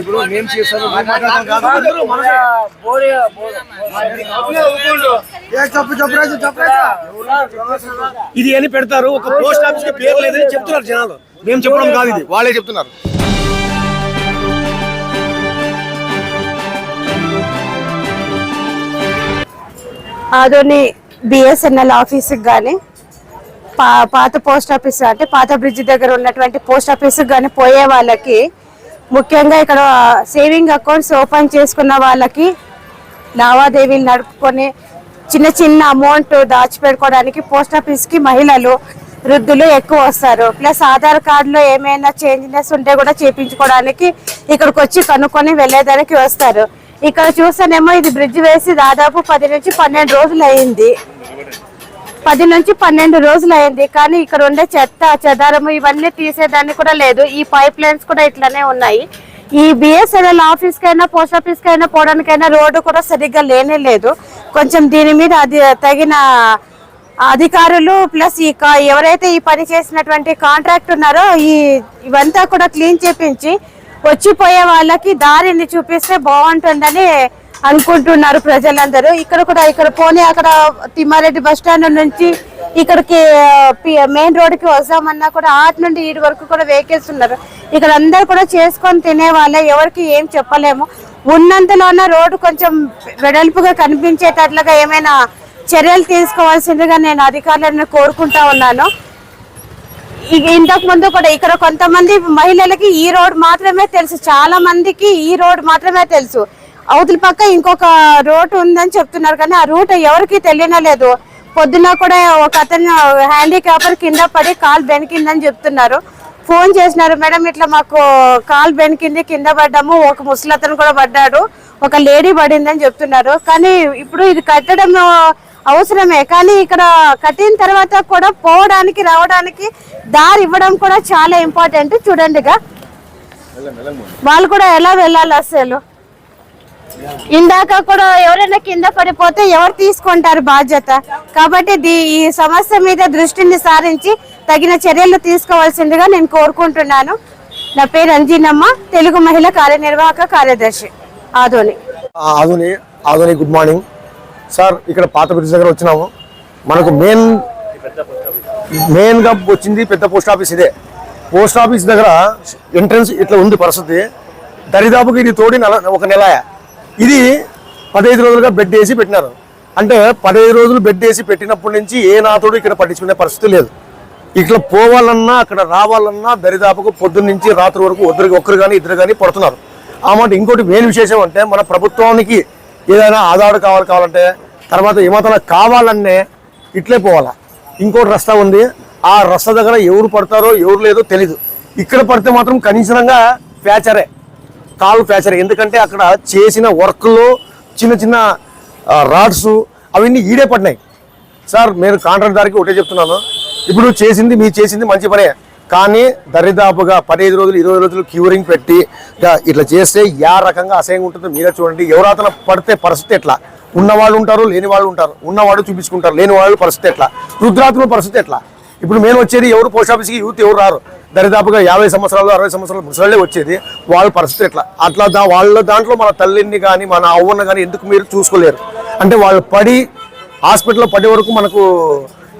ఇప్పుడు మేము చేస్తాను. ఇది అని పెడతారు. ఒక పోస్ట్ ఆఫీస్కి పేరు లేదని చెప్తున్నారు జనాలు. మేము చెప్పడం కాదు ఇది. వాళ్ళే చెప్తున్నారు. ఆదోని బిఎస్ఎన్ఎల్ ఆఫీస్కి కానీ పా పాత పోస్ట్ ఆఫీస్ అంటే పాత బ్రిడ్జ్ దగ్గర ఉన్నటువంటి పోస్ట్ ఆఫీస్కి కానీ పోయే వాళ్ళకి ముఖ్యంగా ఇక్కడ సేవింగ్ అకౌంట్స్ ఓపెన్ చేసుకున్న వాళ్ళకి లావాదేవీలు నడుపుకొని చిన్న చిన్న అమౌంట్ దాచిపెట్టుకోవడానికి పోస్ట్ ఆఫీస్కి మహిళలు వృద్ధులు ఎక్కువ వస్తారు. ప్లస్ ఆధార్ కార్డులో ఏమైనా చేంజెస్ ఉంటే కూడా చేపించుకోవడానికి ఇక్కడికి వచ్చి కనుక్కొని వెళ్ళేదానికి వస్తారు. ఇక్కడ చూస్తేనేమో ఇది బ్రిడ్జ్ వేసి దాదాపు పది నుంచి పన్నెండు రోజులు అయింది పది నుంచి పన్నెండు రోజులు అయింది కానీ ఇక్కడ ఉండే చెత్త చెదారము ఇవన్నీ తీసేదాన్ని కూడా లేదు. ఈ పైప్ లైన్స్ కూడా ఇట్లానే ఉన్నాయి. ఈ బిఎస్ఎన్ఎల్ ఆఫీస్ కైనా పోస్ట్ ఆఫీస్ కైనా పోవడానికైనా రోడ్డు కూడా సరిగ్గా లేనే లేదు. కొంచెం దీని మీద అది తగిన అధికారులు ప్లస్ ఈ కా- ఎవరైతే ఈ పని చేసినటువంటి కాంట్రాక్ట్ ఉన్నారో ఈ ఇవంతా కూడా క్లీన్ చేపించి వచ్చిపోయే వాళ్ళకి దారిని చూపిస్తే బాగుంటుందని అనుకుంటున్నారు ప్రజలందరూ. ఇక్కడ కూడా ఇక్కడ పోనీ అక్కడ తిమ్మారెడ్డి బస్ స్టాండ్ నుంచి ఇక్కడికి మెయిన్ రోడ్కి వస్తామన్నా కూడా ఆటి నుండి ఇటు వరకు కూడా వెహికల్స్ ఉన్నారు. ఇక్కడ అందరు కూడా చేసుకొని తినేవాళ్ళే ఎవరికి ఏం చెప్పలేము. ఉన్నంతలోన రోడ్డు కొంచెం వెడల్పుగా కనిపించేటట్లుగా ఏమైనా చర్యలు తీసుకోవాల్సిందిగా నేను అధికారులను కోరుకుంటా ఉన్నాను. ఇంతకు ముందు కూడా ఇక్కడ కొంతమంది మహిళలకి ఈ రోడ్ మాత్రమే తెలుసు. చాలా మందికి ఈ రోడ్ మాత్రమే తెలుసు. అవతల పక్క ఇంకొక రోడ్ ఉందని చెప్తున్నారు కానీ ఆ రూట్ ఎవరికి తెలియలేదు పొద్దున కూడా ఒక అతను హ్యాండిక్యాపర్ కింద పడి కాల్ బెనికిందని చెప్తున్నారు. ఫోన్ చేసినారు మేడం ఇట్లా మాకు కాల్ బెనికింది కింద పడ్డాము ఒక ముసలతను కూడా పడ్డాడు ఒక లేడీ పడిందని చెప్తున్నారు. కానీ ఇప్పుడు ఇది కట్టడం అవసరమే. కానీ ఇక్కడ కట్టిన తర్వాత కూడా పోవడానికి రావడానికి దారి ఇవ్వడం కూడా చాలా ఇంపార్టెంట్ చూడండిగా. వాళ్ళు కూడా ఎలా వెళ్ళాలి అసలు? ఇందాక కూడా ఎవరైనా కింద పడిపోతే ఎవరు తీసుకుంటారు బాధ్యత? కాబట్టి దీ- ఈ సమస్య మీద దృష్టిని సారించి తగిన చర్యలు తీసుకోవాల్సిందిగా నేను కోరుకుంటున్నాను. నా పేరు అంజీనమ్మ తెలుగు మహిళ కార్యనిర్వాహక కార్యదర్శి Adoni Adoni Adoni good morning sir ఇక్కడ పాత బ్రిడ్జ్ దగ్గర వచ్చినాము. మనకు మెయిన్ మెయిన్గా వచ్చింది పెద్ద పోస్ట్ ఆఫీస్ ఇదే. పోస్ట్ ఆఫీస్ దగ్గర ఎంట్రన్స్ ఇట్లా ఉంది పరిస్థితి. దరిదాపుకి ఇది తోడి నెల ఒక నెల ఇది పదహైదు రోజులుగా బెడ్ వేసి పెట్టినారు. అంటే పదహైదు రోజులు బెడ్ వేసి పెట్టినప్పటి నుంచి ఏ నాతోడు ఇక్కడ పట్టించుకునే పరిస్థితి లేదు. ఇట్లా పోవాలన్నా అక్కడ రావాలన్నా దరిదాపుకు పొద్దున్న నుంచి రాత్రి వరకు ఒద్దరికి ఒక్కరు కానీ ఇద్దరు కానీ పడుతున్నారు. ఆ మాట ఇంకోటి మెయిన్ విశేషం అంటే మన ప్రభుత్వానికి ఏదైనా ఆధార్ కావాలి కావాలంటే తర్వాత ఏమాత్రం కావాలన్నే ఇట్లే పోవాలా. ఇంకోటి రస్తా ఉంది. ఆ రస్తా దగ్గర ఎవరు పడతారో ఎవరు లేదో తెలీదు. ఇక్కడ పడితే మాత్రం కనీసంగా ఫ్యాచరే కాళ్ళు ఫ్యాచర్ ఎందుకంటే అక్కడ చేసిన వర్క్లో చిన్న చిన్న రాడ్స్ అవన్నీ ఈడే పడినాయి. సార్ నేను కాంట్రాక్ట్ దారికి ఒకటే చెప్తున్నాను. ఇప్పుడు చేసింది మీరు చేసింది మంచి పనే. కానీ దరిదాపుగా పదిహేను రోజులు ఇరవై రోజులు క్యూరింగ్ పెట్టి ఇట్లా చేస్తే యా రకంగా అసహ్యంగా ఉంటుందో మీరే చూడండి. ఎవరాతన పడితే పరిస్థితి ఎట్లా? ఉన్నవాళ్ళు ఉంటారు లేని వాళ్ళు ఉంటారు. ఉన్నవాడు చూపించుకుంటారు లేని వాళ్ళు పరిస్థితి ఎట్లా? రుద్రాత్మ పరిస్థితి ఎట్లా? ఇప్పుడు మేము వచ్చేది ఎవరు పోస్ట్ ఆఫీస్కి యూత్ ఎవరు రారు. దరిదాపుగా యాభై సంవత్సరాలు అరవై సంవత్సరాలు ముసళ్ళే వచ్చేది. వాళ్ళ పరిస్థితి ఎట్లా? అట్లా దా వాళ్ళ దాంట్లో మన తల్లిని కానీ మన అవ్వని కానీ ఎందుకు మీరు చూసుకోలేరు? అంటే వాళ్ళు పడి హాస్పిటల్లో పడే వరకు మనకు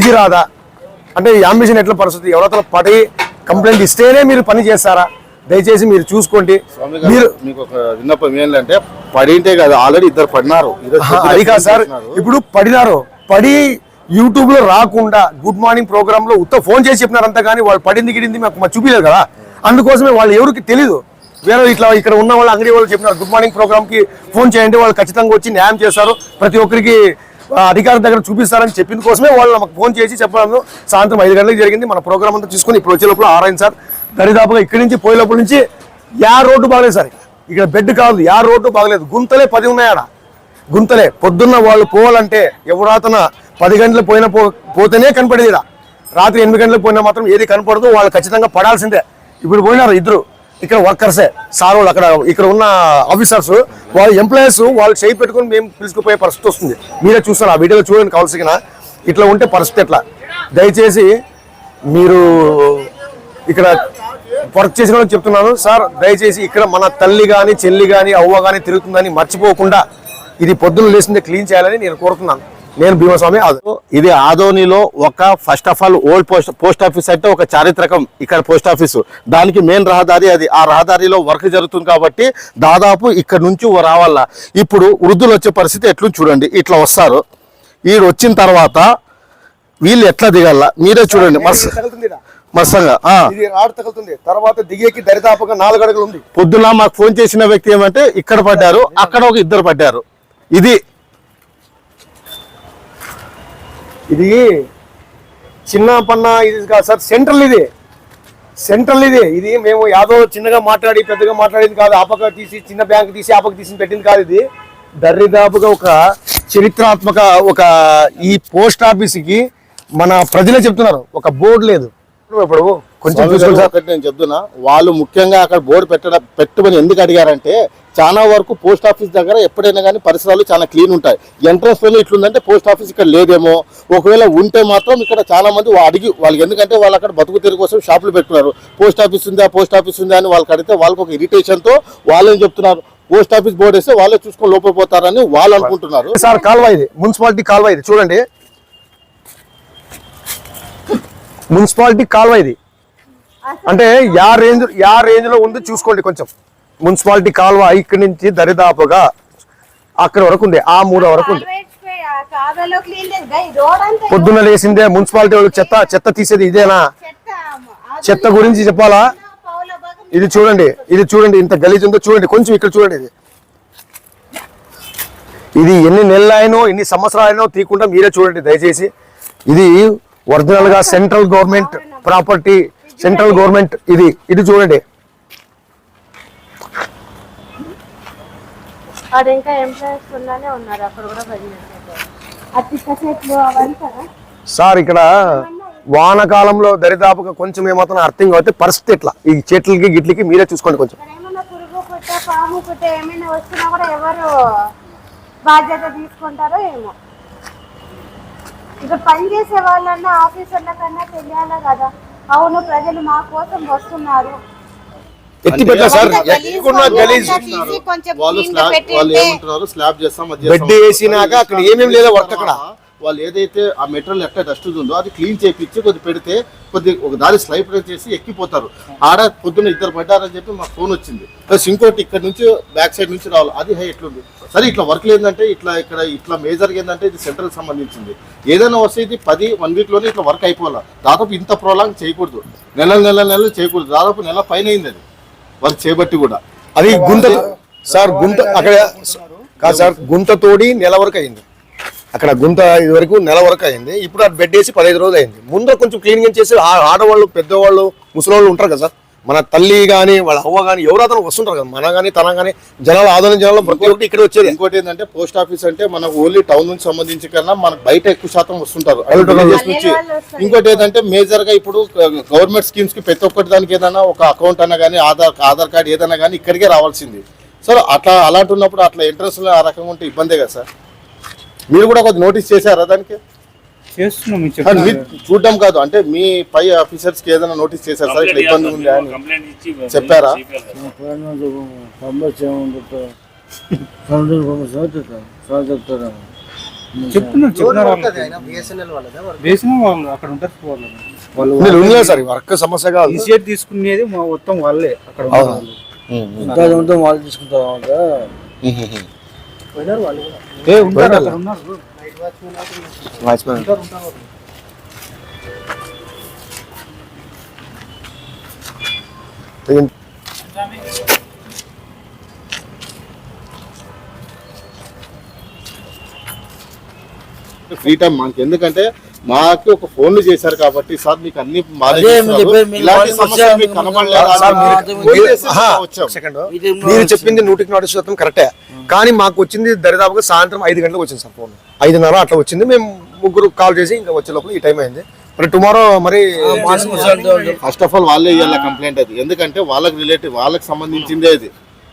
ఇది రాదా? అంటే అంబిషన్ ఎట్లా పరిస్థితి? ఎవరో పడి కంప్లైంట్ ఇస్తేనే మీరు పని చేస్తారా? దయచేసి మీరు చూసుకోండి. మీరు మీకు ఒక విన్నపం ఏంటంటే పడింటే కదా ఆల్రెడీ ఇద్దరు పడినారు. అది కాదు సార్. ఇప్పుడు పడినారు. పడి యూట్యూబ్లో రాకుండా గుడ్ మార్నింగ్ ప్రోగ్రామ్లో ఉత్త ఫోన్ చేసి చెప్పినారు కానీ వాళ్ళు పడింది గిడింది మాకు మాకు చూపించలేదు కదా. అందుకోసమే వాళ్ళు ఎవరికి తెలియదు వేరే ఇట్లా ఇక్కడ ఉన్న వాళ్ళు అంగడి వాళ్ళు చెప్పినారు గుడ్ మార్నింగ్ ప్రోగ్రామ్కి ఫోన్ చేయండి వాళ్ళు ఖచ్చితంగా వచ్చి న్యాయం చేస్తారు ప్రతి ఒక్కరికి ఆ, అధికారి దగ్గర చూపిస్తారని చెప్పిన కోసమే వాళ్ళు మాకు ఫోన్ చేసి చెప్పడం సాయంత్రం ఐదు గంటలకు జరిగింది. మన ప్రోగ్రామ్ అంతా చూసుకుని ఇప్పుడు వచ్చే లోపల ఆరైంది సార్. దరిదాపుగా ఇక్కడి నుంచి పోయే లోపల నుంచి యా రోడ్డు బాగలేదు సార్ ఇక్కడ. బెడ్ కాదు యా రోడ్డు బాగలేదు. గుంతలే పది ఉన్నాయాడ గుంతలే. పొద్దున్న వాళ్ళు పోవాలంటే ఎవడాతన పది గంటలు పోయిన పో పోతేనే కనపడేది రాత్రి ఎనిమిది గంటలకు పోయినా మాత్రం ఏది కనపడదు వాళ్ళు ఖచ్చితంగా పడాల్సిందే. ఇప్పుడు పోయినారు ఇద్దరు. ఇక్కడ వర్కర్సే సార్ వాళ్ళు అక్కడ ఇక్కడ ఉన్న ఆఫీసర్స్ వాళ్ళ ఎంప్లాయీస్ వాళ్ళు చేయి పెట్టుకొని మేము పిలుచుకుపోయే పరిస్థితి వస్తుంది. మీరే చూస్తారు ఆ వీడియోలో చూడండి కావాల్సిన ఇట్లా ఉంటే పరిస్థితి ఎట్లా? దయచేసి మీరు ఇక్కడ వర్క్ చేసిన చెప్తున్నాను. సార్ దయచేసి ఇక్కడ మన తల్లి కానీ చెల్లి కానీ అవ్వ కానీ తిరుగుతుందని మర్చిపోకుండా ఇది పొద్దున్న లేచిందే క్లీన్ చేయాలని నేను కోరుతున్నాను. నేను భీమస్వామి ఆదు. ఇది ఆదోనిలో ఒక first of all old post post office అంటే ఒక చారిత్రకం ఇక్కడ పోస్ట్ ఆఫీసు దానికి మెయిన్ రహదారి అది. ఆ రహదారిలో వర్క్ జరుగుతుంది కాబట్టి దాదాపు ఇక్కడ నుంచి రావాల. ఇప్పుడు వృద్ధులు వచ్చే పరిస్థితి ఎట్లు చూడండి. ఇట్లా వస్తారు. వీడు వచ్చిన తర్వాత వీళ్ళు ఎట్లా దిగాల? మీరే చూడండి. మస్ మస్సంగా ఆ. ఇది రాడ్ తగులుతుంది. తర్వాత దిగేకి దరిదాపుగా నాలుగు అడుగులు ఉంది. పొద్దున మాకు ఫోన్ చేసిన వ్యక్తి ఏమంటే ఇక్కడ పడ్డారు అక్కడ ఒక ఇద్దరు పడ్డారు. ఇది ఇది చిన్న పన్న ఇది కాదు సార్ సెంట్రల్ ఇది. సెంట్రల్ ఇది. ఇది మేము యాదో చిన్నగా మాట్లాడి పెద్దగా మాట్లాడేది కాదు. ఆ పక్క తీసి చిన్న బ్యాంక్ తీసి ఆ పక్క తీసి పెట్టింది కాదు ఇది. దరిదాపుగా ఒక చరిత్రాత్మక ఒక ఈ పోస్ట్ ఆఫీస్కి మన ప్రజలే చెప్తున్నారు. ఒక బోర్డు లేదు. ఇప్పుడు కొంచెం ఒకటి నేను చెప్తున్నా. వాళ్ళు ముఖ్యంగా అక్కడ బోర్డు పెట్టడం పెట్టమని ఎందుకు అడిగారంటే చాలా వరకు పోస్ట్ ఆఫీస్ దగ్గర ఎప్పుడైనా కానీ పరిసరాలు చాలా క్లీన్ ఉంటాయి. ఎంట్రన్స్లోనే ఇట్లుందంటే పోస్ట్ ఆఫీస్ ఇక్కడ లేదేమో. ఒకవేళ ఉంటే మాత్రం ఇక్కడ చాలా మంది అడిగి వాళ్ళకి ఎందుకంటే వాళ్ళు అక్కడ బతుకు తెరుగు కోసం షాపులు పెట్టుకున్నారు. పోస్ట్ ఆఫీస్ ఉందా పోస్ట్ ఆఫీస్ ఉందా అని వాళ్ళకి అడిగితే వాళ్ళకి ఒక ఇరిటేషన్తో వాళ్ళేం చెప్తున్నారు? పోస్ట్ ఆఫీస్ బోర్డు వేస్తే వాళ్ళే చూసుకొని లోపల పోతారని వాళ్ళు అనుకుంటున్నారు. సార్ కాల్వ ఇది. మున్సిపాలిటీ కాల్వ ఇది. చూడండి. మున్సిపాలిటీ కాల్వ ఇది. అంటే యా రేంజ్ యా రేంజ్లో ఉందో చూసుకోండి కొంచెం. మున్సిపాలిటీ కాల్వ ఇక్కడి నుంచి దరిదాపుగా అక్కడ వరకు ఉంది ఆ మూల వరకు ఉంది. పొద్దున్న లేసిందే మున్సిపాలిటీ వాళ్ళు చెత్త చెత్త తీసేది ఇదేనా? చెత్త గురించి చెప్పాలా? ఇది చూడండి ఇది చూడండి ఇంత గలీజ్ ఉందో చూడండి కొంచెం ఇక్కడ చూడండి ఇది. ఇది ఎన్ని నెలలు అయినో ఎన్ని సంవత్సరాలు అయినో తీయకుండా మీరే చూడండి దయచేసి. ఇది ఒరిజినల్గా central government property central government ఇది ఇది చూడండి. ఇంకా సార్ ఇక్కడ వానకాలంలో దరిదాపుగా కొంచెం ఏమాత్రం అర్థం అవుతే పరిస్థితి ఇట్లా ఈ చెట్లకి గిట్లకి మీరే చూసుకోండి కొంచెం. ఇక్కడ ఏమైనా పురుగు పుట్ట పాము పుట్ట ఏమైనా వచ్చినా కూడా ఎవరు బాధ్యత తీసుకుంటారో ఏమో. ఇక్కడ పని చేసే వాళ్ళన్నా ఆఫీసర్ల కన్నా తెలియాలా కదా? అవును ప్రజలు మా కోసం వస్తున్నారు. ఎత్తి పెట్టా సార్? ఎక్కడున్నా గలీజ్ వాళ్ళు స్లాబ్ పెట్టి వాళ్ళు ఉంటే ఏమంటున్నారు? స్లాబ్ చేస్తాం అది బెడ్. వేసినాక అక్కడ ఏమేమి లేదా వర్క్ అక్కడ? వాళ్ళు ఏదైతే ఆ మెటీరియల్ ఎట్లా డస్ట్ ఉందో అది క్లీన్ చేపించి కొద్ది పెడితే కొద్ది ఒక దారి స్లైప్ చేసి ఎక్కిపోతారు. ఆడ పొద్దున్న ఇద్దరు పడ్డారని చెప్పి మాకు ఫోన్ వచ్చింది. ప్లస్ ఇంకోటి ఇక్కడ నుంచి బ్యాక్ సైడ్ నుంచి రావాలి. అది హై ఎట్లుంది? సరే ఇట్లా వర్క్ లేదంటే ఇట్లా ఇక్కడ ఇట్లా మేజర్ ఏంటంటే ఇది సెంట్రల్ సంబంధించింది. ఏదైనా వస్తే ఇది పది వన్ వీక్లోనే ఇట్లా వర్క్ అయిపోవాలి? దాదాపు ఇంత ప్రోలాంగ్ చేయకూడదు. నెల నెల నెలలు చేయకూడదు. దాదాపు నెల పైన అయింది అది. వర్క్ చేయబట్టి కూడా. అది గుంత సార్ గుంత అక్కడ కాదు సార్ గుంత తోడి నెల వరకు అయింది. అక్కడ గుంత ఇది వరకు నెల వరకు అయింది. ఇప్పుడు అది బెడ్ వేసి పదహైదు రోజులు అయింది. ముందు కొంచెం క్లీన్ చేసి ఆ- ఆడవాళ్ళు పెద్దవాళ్ళు ముసలోళ్ళు ఉంటారు కదా సార్? మన తల్లి కానీ వాళ్ళ అవ్వ కానీ ఎవరు అతను వస్తుంటారు కదా? మన కానీ తన కానీ జనాలు ఆదరణ జనాలు ప్రతి ఒక్కటి ఇక్కడ వచ్చేది. ఇంకోటి ఏంటంటే పోస్ట్ ఆఫీస్ అంటే మనకు ఓన్లీ టౌన్ నుంచి సంబంధించి కన్నా మనకు బయట ఎక్కువ శాతం వస్తుంటారు. నుంచి. ఇంకోటి ఏంటంటే మేజర్గా ఇప్పుడు గవర్నమెంట్ స్కీమ్స్కి ప్రతి ఒక్కటి దానికి ఏదైనా ఒక అకౌంట్ అన్నా కానీ ఆధార్ ఆధార్ కార్డ్ ఏదైనా కానీ ఇక్కడికే రావాల్సింది. సార్ అట్లా అలాంటి ఉన్నప్పుడు అట్లా ఇంట్రెస్ట్ ఆ రకంగా ఉంటే ఇబ్బందే కదా సార్? మీరు కూడా కొద్ది నోటీస్ చేశారా దానికి? చేస్తున్నాం చూడడం కాదు అంటే మీ పై ఆఫీసర్స్కి ఏదైనా నోటీస్ చేశారు సార్? ఇట్లా ఇబ్బంది ఉంది అని. కంప్లైంట్ ఇచ్చి చెప్పారా? వర్క్ సమస్య కాదు. ఇనిషియేట్ తీసుకునేది మా మొత్తం వాళ్ళే అక్కడ. వాళ్ళు తీసుకుంటారు ఏ ఉంటారు అక్కడ ఉన్నారు. ఫ్రీ టైం మాకు ఎందుకంటే మాకు ఒక ఫోన్లు చేశారు కాబట్టి సార్ మీకు అన్ని మీరు చెప్పింది నూటికి నూటి శాతం కరెక్టే. కానీ మాకు వచ్చింది దరిదాపుగా సాయంత్రం ఐదు గంటలకు వచ్చింది సార్ ఫోన్. ఐదున్నర అట్లా వచ్చింది. మేము ముగ్గురు కాల్ చేసి ఇంకా వచ్చే లోపల ఈ టైం అయింది. మరి టుమారో మరి ఫస్ట్ ఆఫ్ ఆల్ వాళ్ళే ఇవ్వాలి కంప్లైంట్ అది. ఎందుకంటే వాళ్ళకి రిలేటివ్ వాళ్ళకి సంబంధించిందే అది.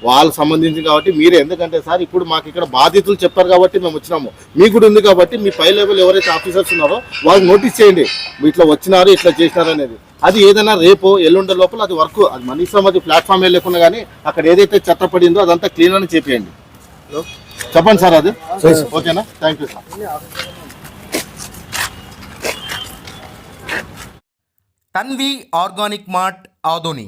వాళ్ళకి సంబంధించి కాబట్టి మీరే. ఎందుకంటే సార్ ఇప్పుడు మాకు ఇక్కడ బాధితులు చెప్పారు కాబట్టి మేము వచ్చినాము. మీకు కూడా ఉంది కాబట్టి మీ పై లెవెల్ ఎవరైతే ఆఫీసర్స్ ఉన్నారో వాళ్ళకి నోటీస్ చేయండి. ఇట్లా వచ్చినారు ఇట్లా చేసినారు అనేది. అది ఏదైనా రేపు ఎల్లుండే లోపల అది వర్క్ అది మనీసం అది ప్లాట్ఫామ్ లేకుండా కానీ అక్కడ ఏదైతే చెత్త పడిందో అదంతా క్లీన్ అని చెప్పేయండి చెప్పండి సార్ అది. ఓకేనా thank you sir Tanvi organic mart Adoni